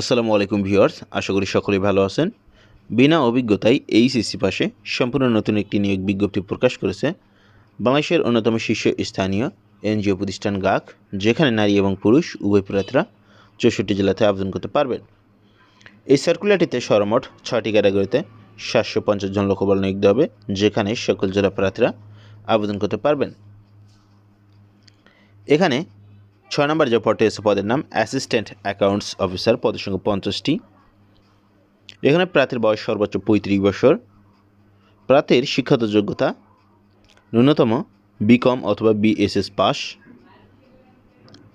আসসালামু আলাইকুম ভিউয়ার্স, আশা করি সকলেই ভালো আছেন। বিনা অভিজ্ঞতায় এইচএসসি পাশে সম্পূর্ণ নতুন একটি নিয়োগ বিজ্ঞপ্তি প্রকাশ করেছে বাংলাদেশের অন্যতম শীর্ষ স্থানীয় এনজিও প্রতিষ্ঠান গাক, যেখানে নারী এবং পুরুষ উভয় প্রার্থীরা চৌষট্টি জেলাতে আবেদন করতে পারবেন। এই সার্কুলারটিতে সর্বমোট ছয়টি ক্যাটাগরিতে সাতশো পঞ্চাশ জন লোকবল নিয়োগ হবে, যেখানে সকল জেলা প্রার্থীরা আবেদন করতে পারবেন। এখানে ছয় নম্বর যে পদটি এসে পদের নাম অ্যাসিস্ট্যান্ট অ্যাকাউন্টস অফিসার পদের সঙ্গে পঞ্চাশটি। এখানে প্রার্থীর বয়স সর্বোচ্চ পঁয়ত্রিশ বছর। প্রার্থীর শিক্ষাগত যোগ্যতা ন্যূনতম বিকম অথবা বিএসএস পাস।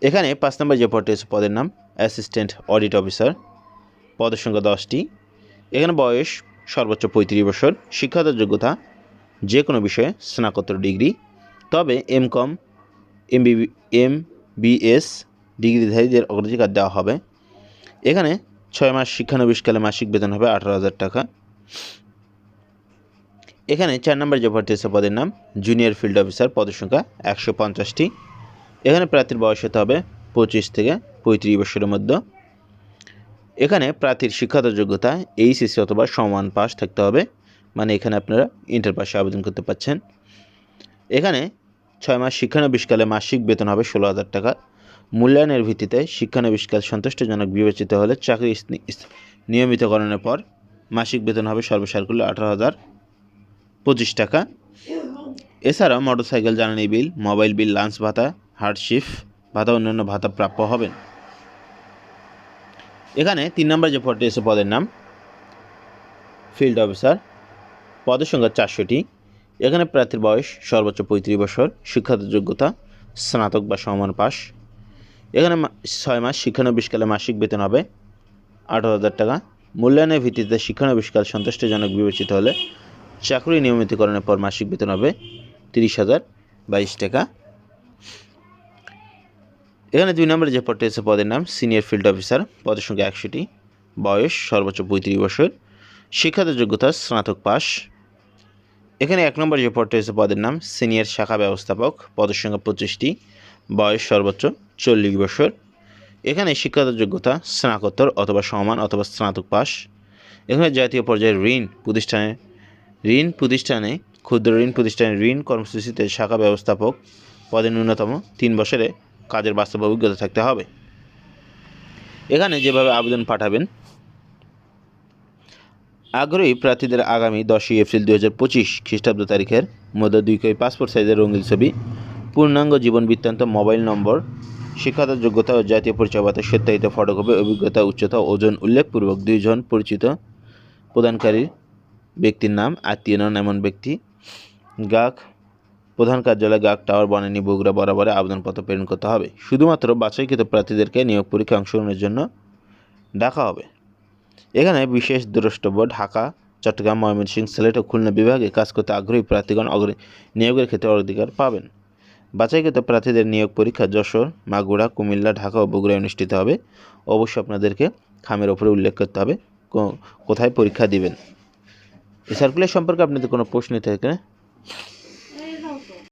এখানে পাঁচ নম্বর যে পদটি এসে পদের নাম অ্যাসিস্ট্যান্ট অডিট অফিসার পদের সংখ্যা দশটি। এখানে বয়স সর্বোচ্চ পঁয়ত্রিশ বছর। শিক্ষাগত যোগ্যতা যে কোনো বিষয়ে স্নাতকোত্তর ডিগ্রি। তবে M com M B M BS ডিগ্রিধারীদের অগ্রাধিকার দেওয়া হবে। এখানে ছয় মাস শিক্ষানবিশকালে মাসিক বেতন হবে আঠারো হাজার টাকা। এখানে চার নম্বর যে ভর্তি আছে পদের নাম জুনিয়র ফিল্ড অফিসার পদের সংখ্যা একশো পঞ্চাশটি। এখানে প্রার্থীর বয়স হতে হবে পঁচিশ থেকে পঁয়ত্রিশ বছরের মধ্যে। এখানে প্রার্থীর শিক্ষাগত যোগ্যতা এইচএসসি অথবা সমান পাস থাকতে হবে। মানে এখানে আপনারা ইন্টার পাশে আবেদন করতে পারছেন। এখানে ছয় মাস শিক্ষানবিষ্কালে মাসিক বেতন হবে ষোলো হাজার টাকা। মূল্যায়নের ভিত্তিতে শিক্ষানবিশকাল সন্তুষ্টজনক বিবেচিত হলে চাকরি নিয়মিতকরণের পর মাসিক বেতন হবে সর্বসাকুল্য আঠারো হাজার পঁচিশ টাকা। এছাড়াও মোটরসাইকেল, জ্বালানি বিল, মোবাইল বিল, লাঞ্চ ভাতা হার্ডশিপ ভাতা, অন্যান্য ভাতা প্রাপ্য হবেন। এখানে তিন নম্বর যে পদটি এসে পদের নাম। Field officer. পদের সংখ্যা চারশোটি। এখানে প্রার্থীর বয়স সর্বোচ্চ পঁয়ত্রিশ বছর, শিক্ষাগত যোগ্যতা, স্নাতক বা সমান পাস এখানে ছয় মাস শিক্ষানবিশকালে মাসিক বেতন হবে আঠারো হাজার টাকা। মূল্যায়নের ভিত্তিতে শিক্ষানবিশকাল সন্তুষ্টজনক বিবেচিত হলে চাকরি নিয়মিতকরণের পর মাসিক বেতন হবে তিরিশ হাজার বাইশ টাকা। এখানে দুই নম্বরে যে পদটি আছে, পদের নাম সিনিয়র ফিল্ড অফিসার, পদের সংখ্যা একশোটি বয়স সর্বোচ্চ পঁয়ত্রিশ বছর, শিক্ষাগত যোগ্যতা, স্নাতক পাস এখানে এক নম্বর যে পদটি হচ্ছে পদের নাম সিনিয়র শাখা ব্যবস্থাপক, পদের সংখ্যা পঁচিশটি, বয়স সর্বোচ্চ চল্লিশ বছর। এখানে শিক্ষাগত যোগ্যতা, স্নাতকোত্তর অথবা সমান অথবা স্নাতক পাস এখানে জাতীয় পর্যায়ে ঋণ প্রতিষ্ঠানে ঋণ প্রতিষ্ঠানে, ক্ষুদ্র ঋণ প্রতিষ্ঠানে ঋণ কর্মসূচিতে শাখা ব্যবস্থাপক পদে ন্যূনতম তিন বছরে কাজের বাস্তব অভিজ্ঞতা থাকতে হবে। এখানে যেভাবে আবেদন পাঠাবেন আগ্রহী প্রার্থীদের আগামী দশই এপ্রিল দু হাজার পঁচিশ খ্রিস্টাব্দ তারিখের মধ্যে দুই কপি পাসপোর্ট সাইজের রঙিন ছবি, পূর্ণাঙ্গ জীবন বৃত্তান্ত, মোবাইল নম্বর, শিক্ষাগত যোগ্যতা ও জাতীয় পরিচয়পত্রের সত্যায়িত ফটোকপি, অভিজ্ঞতা, উচ্চতা, ওজন উল্লেখপূর্বক দুইজন পরিচিত প্রদানকারী ব্যক্তির নাম, আত্মীয় নন এমন ব্যক্তি। গাক, প্রধান কার্যালয় গাক টাওয়ার, বনানী, বগুড়া বরাবরে আবেদনপত্র প্রেরণ করতে হবে। শুধুমাত্র বাছাইকৃত প্রার্থীদেরকে নিয়োগ পরীক্ষা অংশগ্রহণের জন্য ডাকা হবে। এখানে বিশেষ দ্রষ্টব্য ঢাকা, চট্টগ্রাম, ময়মনসিংহ, সিলেট ও খুলনা বিভাগে কাজ করতে আগ্রহী প্রার্থীগণ নিয়োগের ক্ষেত্রে অধিকার পাবেন। বাছাইকৃত প্রার্থীদের নিয়োগ পরীক্ষা যশোর, মাগুরা, কুমিল্লা, ঢাকা ও বগুড়ায় অনুষ্ঠিত হবে। অবশ্যই আপনাদেরকে খামের ওপরে উল্লেখ করতে হবে কোথায় পরীক্ষা দিবেন। এই সার্কুলার সম্পর্কে আপনাদের কোনো প্রশ্ন থেকে